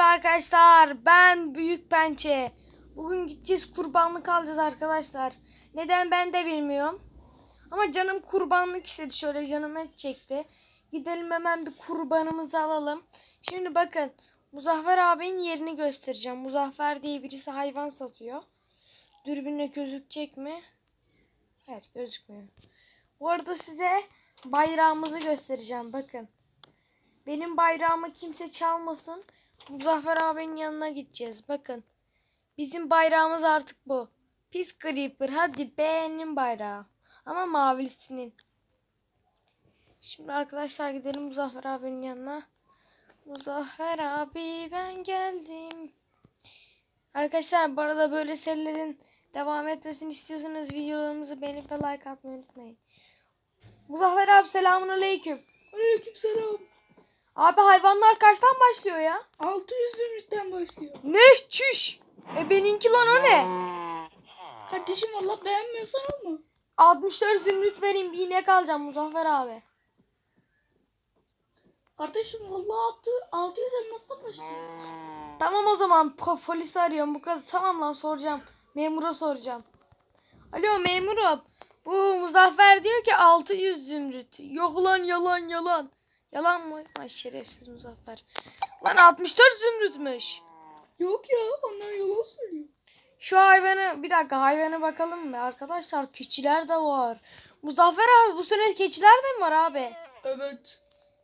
Merhaba arkadaşlar. Ben Büyük Pençe. Bugün gideceğiz kurbanlık alacağız arkadaşlar. Neden ben de bilmiyorum. Ama canım kurbanlık istedi. Şöyle canım et çekti. Gidelim hemen bir kurbanımızı alalım. Şimdi bakın. Muzaffer abinin yerini göstereceğim. Muzaffer diye birisi hayvan satıyor. Dürbünle gözükecek mi? Evet gözükmüyor. Bu arada size bayrağımızı göstereceğim. Bakın. Benim bayrağımı kimse çalmasın. Muzaffer abinin yanına gideceğiz. Bakın. Bizim bayrağımız artık bu. Pis Creeper. Hadi beğenin bayrağı. Ama mavilisinin. Şimdi arkadaşlar gidelim Muzaffer abinin yanına. Muzaffer abi ben geldim. Arkadaşlar bu arada böyle serilerin devam etmesini istiyorsanız videolarımızı beğenip ve like atmayı unutmayın. Muzaffer abi selamun aleyküm. Aleykümselam. Abi hayvanlar kaçtan başlıyor ya? 600 zümrütten başlıyor. Ne? Çüş. E benimki lan o ne? Kardeşim valla beğenmiyorsan alma. 64 zümrüt vereyim bir inek alacağım Muzaffer abi. Kardeşim valla 6, 600 elmastan başlıyor. Tamam o zaman po- polisi arıyorum bu kadar. Tamam lan soracağım. Memura soracağım. Alo memurum. Bu Muzaffer diyor ki 600 zümrüt. Yok lan yalan yalan. Yalan mı? Ay şerefsiz Muzaffer. Lan 64 zümrütmüş. Yok ya onlar yalan söylüyor. Şu hayvanı bir dakika hayvana bakalım mı? Arkadaşlar keçiler de var. Muzaffer abi bu sene keçiler de mi var abi? Evet.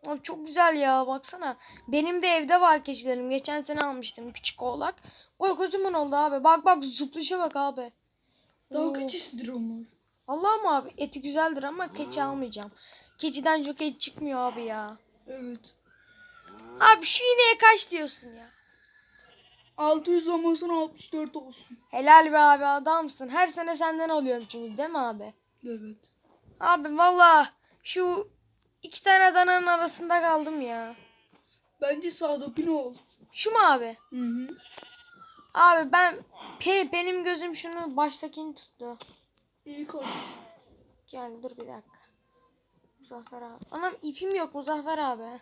Abi çok güzel ya baksana. Benim de evde var keçilerim. Geçen sene almıştım küçük oğlak. Koy kocaman oldu abi. Bak bak zıplayışa bak abi. Daha Oo. kaç istidir onlar? Allah'ım abi eti güzeldir ama keçi almayacağım. Keçiden çok et çıkmıyor abi ya. Evet. Abi şu ineğe kaç diyorsun ya? 600 olmasın 64 olsun. Helal be abi adamsın. Her sene senden alıyorum çünkü değil mi abi? Evet. Abi valla şu iki tane dananın arasında kaldım ya. Bence sağdaki ne ol? Şu mu abi? Hı hı. Abi ben pe- benim gözüm şunu baştakini tuttu. İyi kardeş. Gel dur bir dakika. Muzaffer abi. Anam ipim yok Muzaffer abi.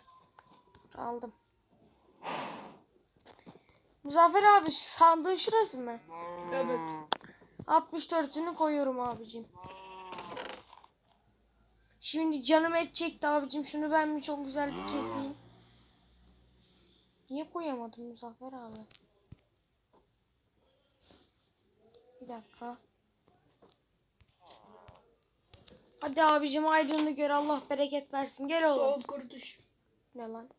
Aldım. Muzaffer abi sandığın şurası mı? Evet. 64'ünü koyuyorum abicim. Şimdi canım et çekti abicim. Şunu ben bir çok güzel bir keseyim. Niye koyamadım Muzaffer abi? Bir dakika. Hadi abicim aydınlığı gör Allah bereket versin. Gel Sağ oğlum. ol kardeş. Ne lan?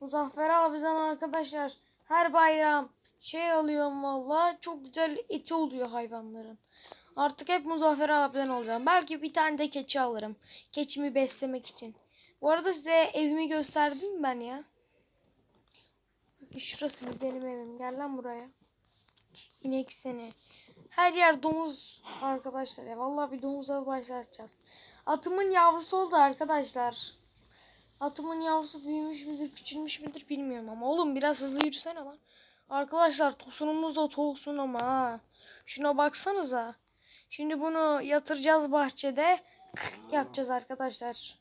Muzaffer abiden arkadaşlar her bayram şey alıyorum valla çok güzel eti oluyor hayvanların. Artık hep Muzaffer abiden alacağım. Belki bir tane de keçi alırım. Keçimi beslemek için. Bu arada size evimi gösterdim mi ben ya? Şurası bir benim evim. Gel lan buraya. İnek seni. Her yer domuz arkadaşlar ya. Vallahi bir domuzla başlatacağız. Atımın yavrusu oldu arkadaşlar. Atımın yavrusu büyümüş müdür, küçülmüş müdür bilmiyorum ama oğlum biraz hızlı yürüsene lan. Arkadaşlar tosunumuz da tosun ama ha. Şuna baksanıza. Şimdi bunu yatıracağız bahçede. yapacağız arkadaşlar.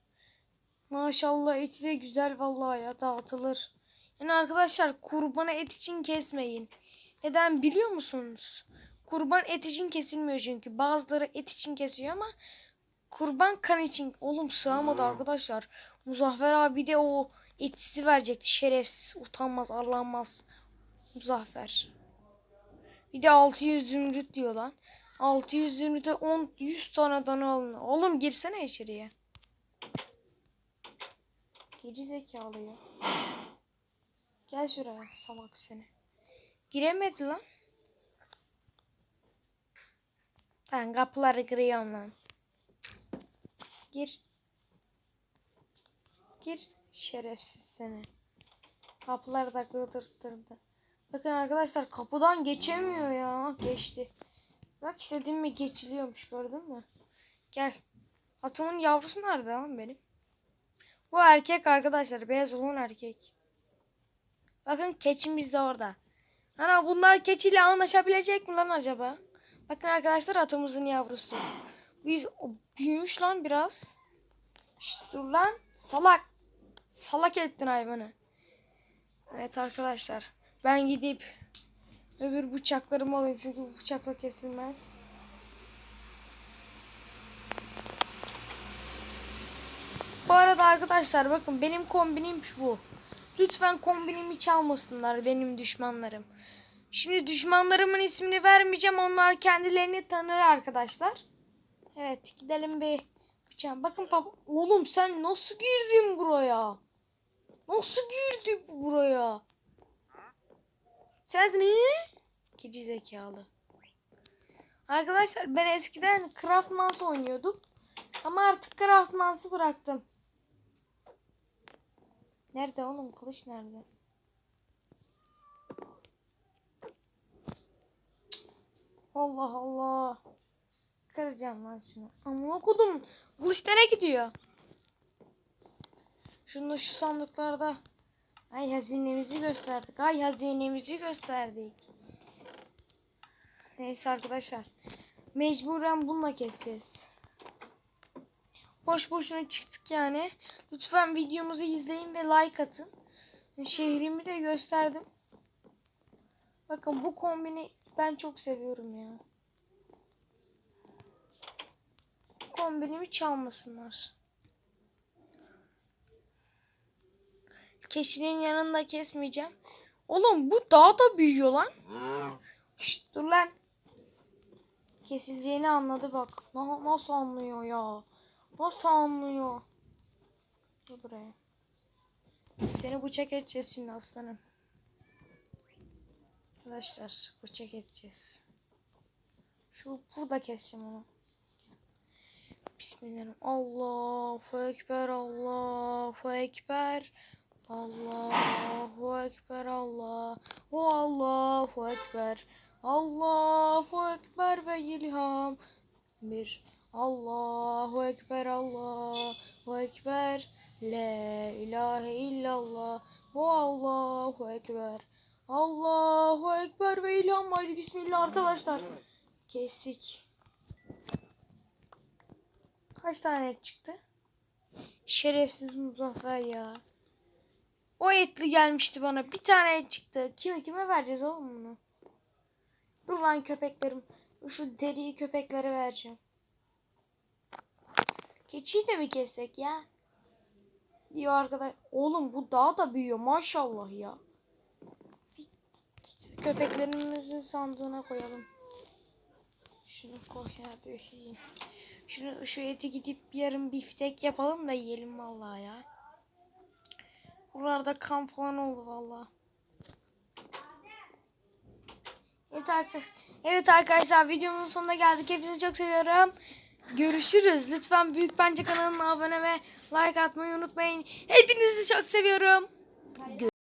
Maşallah eti de güzel vallahi ya dağıtılır. Yani arkadaşlar kurbanı et için kesmeyin. Neden biliyor musunuz? Kurban et için kesilmiyor çünkü. Bazıları et için kesiyor ama kurban kan için. Oğlum sığamadı arkadaşlar. Muzaffer abi de o etsizi verecekti. Şerefsiz, utanmaz, arlanmaz. Muzaffer. Bir de 600 zümrüt diyor lan. 600 zümrüte 10 100 tane dana alın. Oğlum girsene içeriye. Geri zekalı ya. Gel şuraya salak seni. Giremedi lan. Tamam kapıları kırıyorum lan. Gir. Gir. Şerefsiz seni. Kapıları da kırdırttırdı. Bakın arkadaşlar kapıdan geçemiyor ya. Geçti. Bak istediğim mi geçiliyormuş gördün mü? Gel. Atımın yavrusu nerede lan benim? Bu erkek arkadaşlar. Beyaz olan erkek. Bakın keçimiz de orada. Ana bunlar keçiyle anlaşabilecek mi lan acaba? Bakın arkadaşlar atımızın yavrusu. Büyümüş lan biraz. Şşt, dur lan. Salak. Salak ettin hayvanı. Evet arkadaşlar. Ben gidip öbür bıçaklarımı alayım çünkü bu bıçakla kesilmez. Bu arada arkadaşlar bakın benim kombinim şu bu. Lütfen kombinimi çalmasınlar benim düşmanlarım. Şimdi düşmanlarımın ismini vermeyeceğim. Onlar kendilerini tanır arkadaşlar. Evet gidelim bir bıçağım. Bakın baba. Oğlum sen nasıl girdin buraya? Nasıl girdi bu buraya? Sensin he? Geri zekalı. Arkadaşlar ben eskiden Craftmans oynuyordum. Ama artık Craftmans'ı bıraktım. Nerede oğlum? Kılıç nerede? Allah Allah. Kıracağım lan şunu. Ama okudum. Kılıç nereye gidiyor? Şunu şu sandıklarda. Ay hazinemizi gösterdik. Ay hazinemizi gösterdik. Neyse arkadaşlar. Mecburen bununla keseceğiz. Boş boşuna çıktık yani. Lütfen videomuzu izleyin ve like atın. Şehrimi de gösterdim. Bakın bu kombini ben çok seviyorum ya. Kombinimi çalmasınlar. Keşinin yanında kesmeyeceğim. Oğlum bu daha da büyüyor lan. Şşt, dur lan. Kesileceğini anladı bak. Na- nasıl anlıyor ya? Nasıl anlıyor? Gel buraya. Seni bıçak edeceğiz şimdi aslanım. Arkadaşlar bıçak edeceğiz. Şu burada keseceğim onu. Bismillahirrahmanirrahim. Allahu Ekber, Allahu Ekber. Allahu Ekber, Allahu Allahu Ekber. Allahu Ekber ve ilham. Bir. Allahu Ekber, Allahu Ekber. La ilahe illallah. Allahu Ekber. Allahu Ekber ve ilham. Haydi Bismillah arkadaşlar. Kestik. Kaç tane et çıktı? Şerefsiz Muzaffer ya. O etli gelmişti bana. Bir tane et çıktı. Kime kime vereceğiz oğlum bunu? Dur lan köpeklerim. Şu deriyi köpeklere vereceğim. Keçiyi de mi kessek ya? Diyor arkadaş. Oğlum bu daha da büyüyor maşallah ya. Köpeklerimizin sandığına koyalım. Şunu koy ya döşeyim. Şunu şu eti gidip yarın biftek yapalım da yiyelim vallahi ya. Buralarda kan falan oldu vallahi. Evet arkadaşlar. Evet arkadaşlar videomuzun sonuna geldik. Hepinizi çok seviyorum. Görüşürüz. Lütfen Büyük Bence kanalına abone ve like atmayı unutmayın. Hepinizi çok seviyorum.